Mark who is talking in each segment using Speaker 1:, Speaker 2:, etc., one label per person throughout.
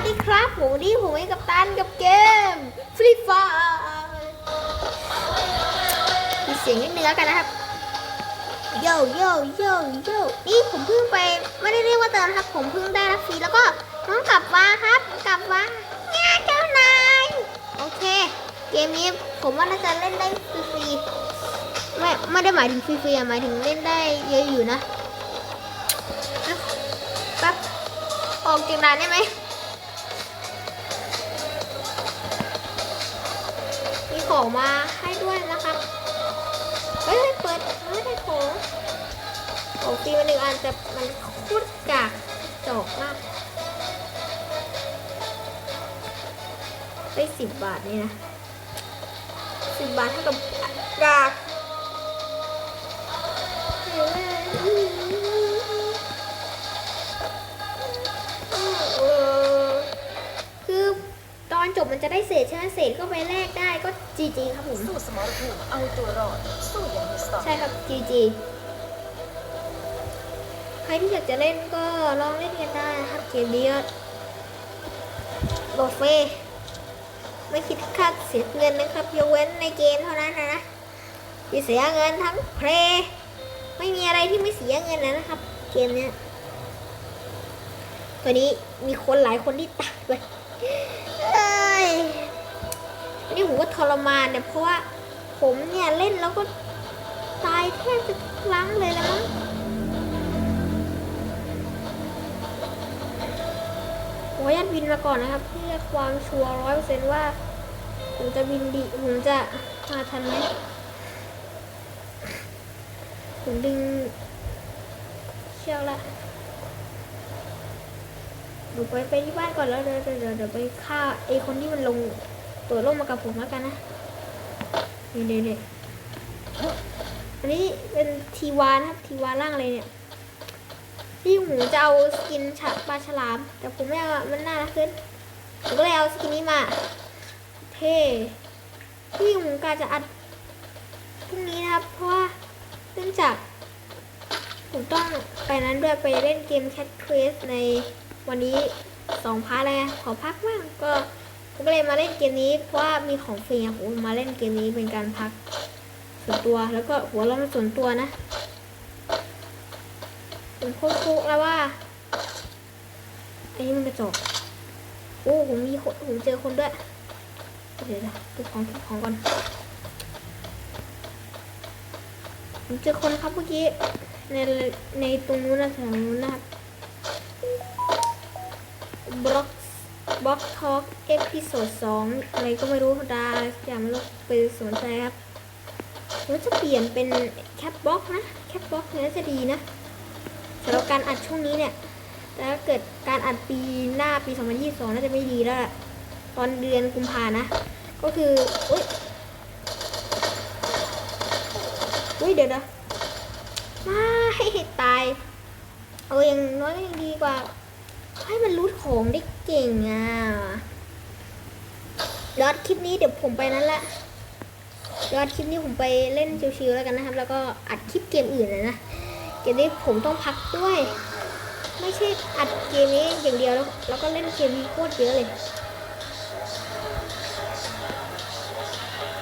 Speaker 1: วัสดีครับ ผมวันนี้ผมเองกับตันกับเกมฟรีไฟมีเสียงนิดนึงแล้วกันนะครับโยโยโยโยนี่ผมเพิ่งไปไม่ได้เรียกว่าเติมครับ ผมเพิ่งได้รับฟรีแล้วก็น้องกลับมาครับกลับมาเนี่ยเจ้านายโอเค เกมนี้ผมว่าน่าจะเล่นได้ฟรีไม่ไม่ได้หมายถึงฟรีๆหมายถึงเล่นได้เยอะอยู่นะแป๊บออกจากด่านได้ไหม ของมาให้ด้วยนะครับเฮ้ยเปิดไม่ได้ของของฟรีมาหนึ่งอันแต่มันคุดกากจอกมากได้สิบบาทนี่นะสิบบาทเท่ากับกากเออ อนจบมันจะได้เศษใช่ไหมเศษก็ไปแลกได้ก็จีจีครับผม
Speaker 2: สู้สมรภูมิเอาตัวรอดสู้อย่างมีสติ
Speaker 1: ใช่ครับ GG ใครที่อยากจะเล่นก็ลองเล่นกันได้นะครับเกมนี้ก็โหลดฟรีไม่คิดค่าเสียเงินนะครับยกเว้นในเกมเท่านั้นนะที่เสียเงินทั้งเพลย์ไม่มีอะไรที่ไม่เสียเงินนะครับ เกมเนี้ยตอนนี้มีคนหลายคนที่ตา นี่ผมว่าทรมานเนี่ยเพราะว่าผมเนี่ยเล่นแล้วก็ตายแทบจะทุกครั้งเลยละมั้งขออนุญาตบินมาก่อนนะครับ เพื่อความชัวร์ร้อยเปอร์เซนต์ว่า ผมจะบินดีผมจะมาทันไหมผมดึงเชือกละเดี๋ยวไปไปที่บ้านก่อนแล้วเดี๋ยวเดี๋ยวเดี๋ยวไปฆ่าไอคนที่มันลง ตัวลงมากับผมแล้วกันนะนี่เดี๋ยวเดี๋ยวอันนี้เป็นทีวานะครับทีวาล่างอะไรเนี่ยที่หมูจะเอาสกินฉะปลาฉลาม แต่ผมไม่เอามันน่ารักขึ้นผมก็เลยเอาสกินนี้มาเท่ที่หมูกาจะอัดพรุ่งนี้นะครับ เพราะว่าเนื่องจาก ผมต้องไปนั้นด้วยไปเล่นเกม Cat Quest ในวันนี้สองพาร์ทเลยขอพักบ้างก็ ผมก็เลยมาเล่นเกมนี้เพราะว่ามีของฟรีอะผมมาเล่นเกมนี้เป็นการพักส่วนตัวแล้วก็หัวเราส่วนตัวนะผมโคตรๆแล้วว่าอันนี้มันกระจกโอ้ผมมีคนผมเจอคนด้วยเดี๋ยวนะเก็บของเก็บของก่อนผมเจอคนครับเมื่อกี้ในในตรงนู้นนะแถวนู้นนะบล็อก บล็อกทอล์กเอพิโซดสองอะไรก็ไม่รู้ดาอย่างไม่รู้ไปสนใจครับว่าจะเปลี่ยนเป็นแคปบ็อกนะ แคปบ็อกเนี่ยน่าจะดีนะสำหรับการอัดช่วงนี้เนี่ยแต่ถ้าเกิดการอัดปีหน้าปี 2022 น่าจะไม่ดีแล้วล่ะตอนเดือนกุมภานะ ก็คืออุ้ยอุ้ยเดี๋ยวนะไม่ตาย เอออย่างน้อยก็ยังดีกว่า ให้มันรูดของได้เก่งอะยอดคลิปนี้เดี๋ยวผมไปนั้นละยอดคลิปนี้ผมไปเล่นชิวๆแล้วกันนะครับ แล้วก็อัดคลิปเกมอื่นเลยนะเกมนี้ผมต้องพักด้วย ไม่ใช่อัดเกมนี้อย่างเดียวแล้วแล้วก็เล่นเกมนี้โคตรเยอะเลย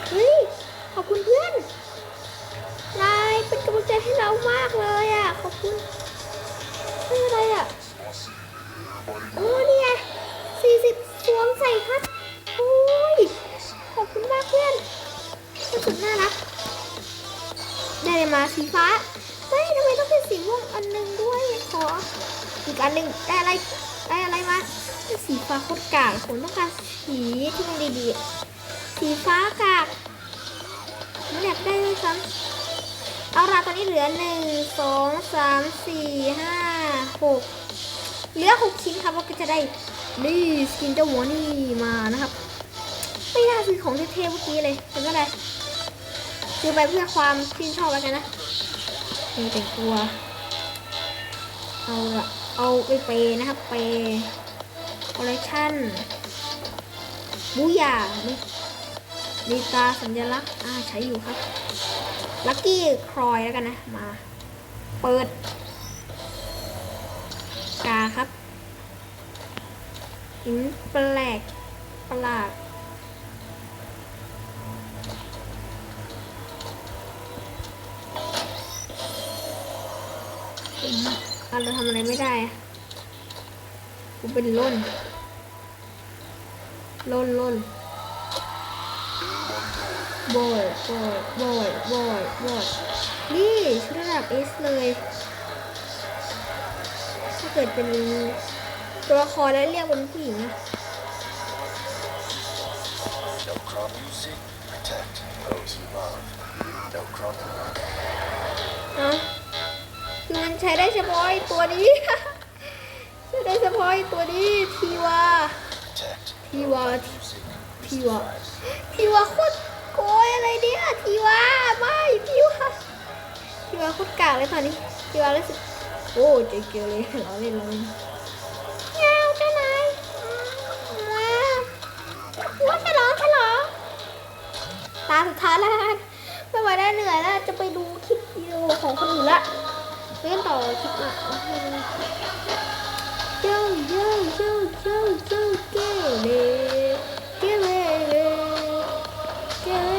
Speaker 1: เฮ้ยขอบคุณเพื่อนนายเป็นกำลังใจให้เรามากเลยอะขอบคุณเฮ้ยอะไรอะ โอ้เนี่ยสี่สิบสวมใส่ครับโอ้ย ขอบคุณมากเพื่อนรู้สึกน่ารัก ได้เลยมาสีฟ้าไม่ทำไมต้องเป็นสีม่วงอันหนึ่งด้วย ขอ อีกอันหนึ่งได้อะไร ได้อะไรมาสีฟ้าโคตรกากผมต้องการสีที่มันดีๆ สีฟ้ากากไม่อยากได้เลยซ้ำเอาละตอนนี้เหลือหนึ่งสองสามสี่ห้าหก เหลือหกชิ้นครับว่าก็จะได้นี่สกินเจ้าหัวนี่มานะครับ ไม่น่าซื้อของเท่ๆเมื่อกี้เลยเป็นอะไรซื้อไปเพื่อความชื่นชอบแล้วกันนะนี่แต่งตัวเอาละเอาไปเปย์นะครับเปย์คอลเลคชั่นบูยาดีตาสัญลักษณ์อ่าใช้อยู่ครับลัคกี้ครอยแล้วกันนะ มา เปิด กาครับ หินแปลกประหลาดผมอาทำอะไรไม่ได้กูเป็นล่น ล่นล่นบอยบอยบอยบอยบอยนี่ชุดระดับ S เลย เกิดเป็นตัวละครแล้วเรียกเป็นผู้หญิงอะ
Speaker 3: No crop music, protect those you love. No crop
Speaker 1: เนาะคือมันใช้ได้เฉพาะไอ้ตัวนี้ใช้ได้เฉพาะไอ้ตัวนี้ทีวา
Speaker 3: protect
Speaker 1: ทีวา
Speaker 3: music.
Speaker 1: ทีวาทีวาโคตรโกยอะไรเนี่ยทีวาไม่ทีวาทีวาโคตรกากเลยตอนนี้ทีวารู้สึก โอ้เจ๊เกลเลยเราเล่นเราเล่นเงาเจ้านายว้าวว่าฉลองฉลองตาสุดท้ายแล้วไม่ไหวแล้วเหนื่อยแล้วจะไปดูคลิปวิดีโอของคนอื่นละเล่นต่อคลิปหน้าเจ้าเจ้าเจ้าเจ้าเจ้าเกเรเกเรเกเร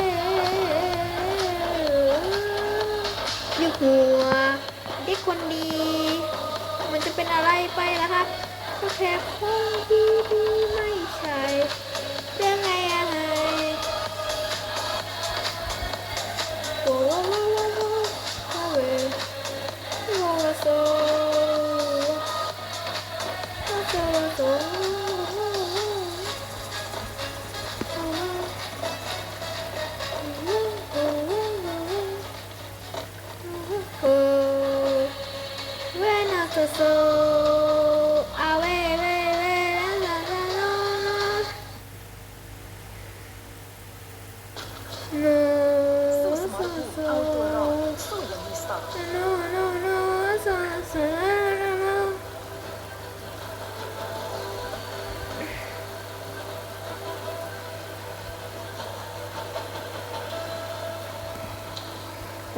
Speaker 1: อยู่หัวเด็กคนดี เป็นอะไรไปล่ะครับก็แค่คงดีดีไม่ใช่ no.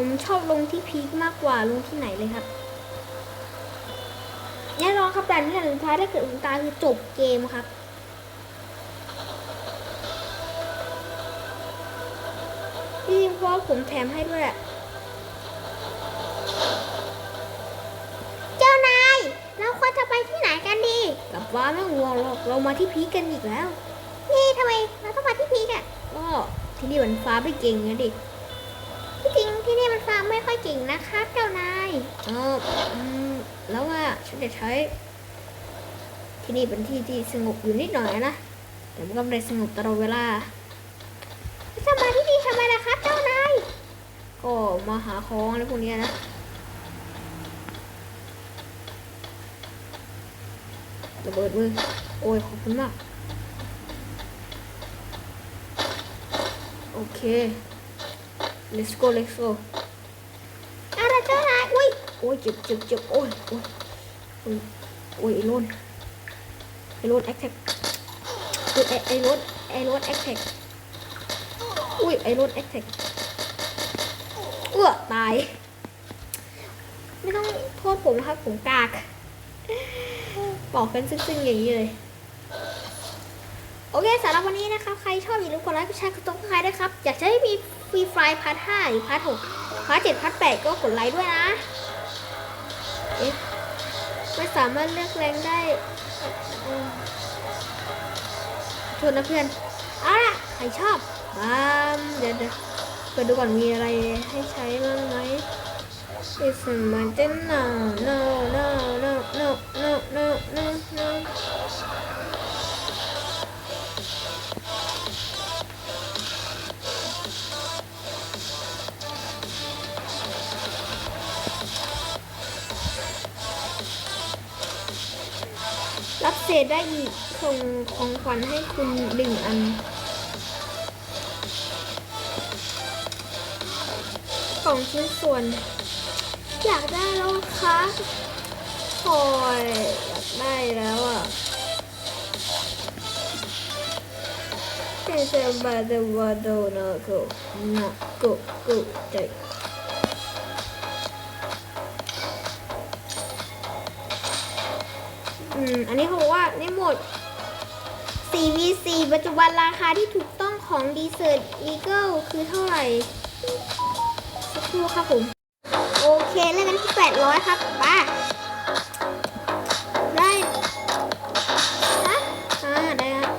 Speaker 1: ผมชอบลงที่พีคมากกว่าลงที่ไหนเลยครับแน่นอนครับด่านนี้ด่านสุดท้ายถ้าเกิดผมตายคือจบเกมครับพี่เพราะว่าผมแถมให้ด้วยอะเจ้านาย เราควรจะไปที่ไหนกัน ดีกลับบ้านไม่ห่วงหรอกเรามาที่พีคกันอีกแล้ว นี่ทำไมเราต้องมาที่พีคอะก็ที่นี่มันฟ้าไม่เก่งนะดิที่จริงที่นี่มันฟ้าไม่ค่อยเก่งนะคะเจ้านายเอออืมแล้วว่าฉันจะใช้ ที่นี่เป็นที่ที่สงบอยู่นิดหน่อยนะแต่มันก็ไม่ได้สงบตลอดเวลาจะมาที่นี่ทำไมล่ะครับเจ้านายก็มาหาของอะไรพวกเนี้ยนะ ระเบิดมือโอ้ยขอบคุณมาก โอเค let's go let's go อะไรเจ้านายอุ้ยโอ้ยเจ็บเจ็บเจ็บโอ้ยโอ้ยโอ้ยโอ้ยไอ้โลนไอ้โลนแอคแท็กไอ้ไอ้โลนไอ้โลนแอคแท็กอุ้ยไอ้รถแอคแท็กเอื้อตาย ไม่ต้องโทษผมนะครับผมกาก บอกกันซึ้งๆอย่างนี้เลย โอเคสำหรับวันนี้นะครับ ใครชอบอย่าลืมกดไลค์กดแชร์กดติดตามด้วยครับ อยากจะให้มีฟรีไฟล์พาร์ทห้าหรือพาร์ทหกพาร์ทเจ็ดพาร์ทแปดก็กดไลค์ด้วยนะเอ๊ะไม่สามารถเลือกแรงได้อืมโทษนะเพื่อน เอาล่ะ ใครชอบบ้ามเดี๋ยวเดี๋ยวเปิดดูก่อนมีอะไรให้ใช้บ้างไหม It's a mountain no no no no no no no no no รับเศษได้อีกส่งของขวัญให้คุณหนึ่งอันกล่องชิ้นส่วน อยากได้แล้วครับโอยอยากได้แล้วอะเจอบาดวาโดนะโกนะกโกใจอืม อันนี้เขาบอกว่านี่หมด4ปัจจุบันราคาที่ถูกต้องของ Desert Eagle คือเท่าไหร่ สักครู่ครับผม ล่นกันที่800ครับไป้าได้ฮะอ่าได้ครับ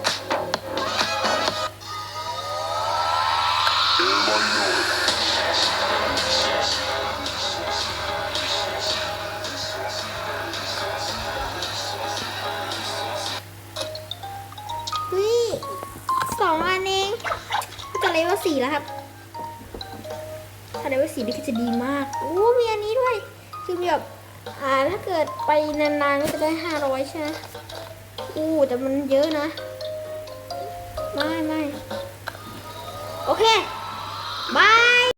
Speaker 1: เฮ้ยสองอันเองก็จะเลเวลสี่แล้วครับถ้าเลเวลสี่นี่ก็จะดีมาก โอ้มีอันนี้ด้วย คือแบบอ่าถ้าเกิดไปนานๆก็จะได้ห้าร้อยใช่ไหมอู้แต่มันเยอะนะ ไม่ไม่โอเค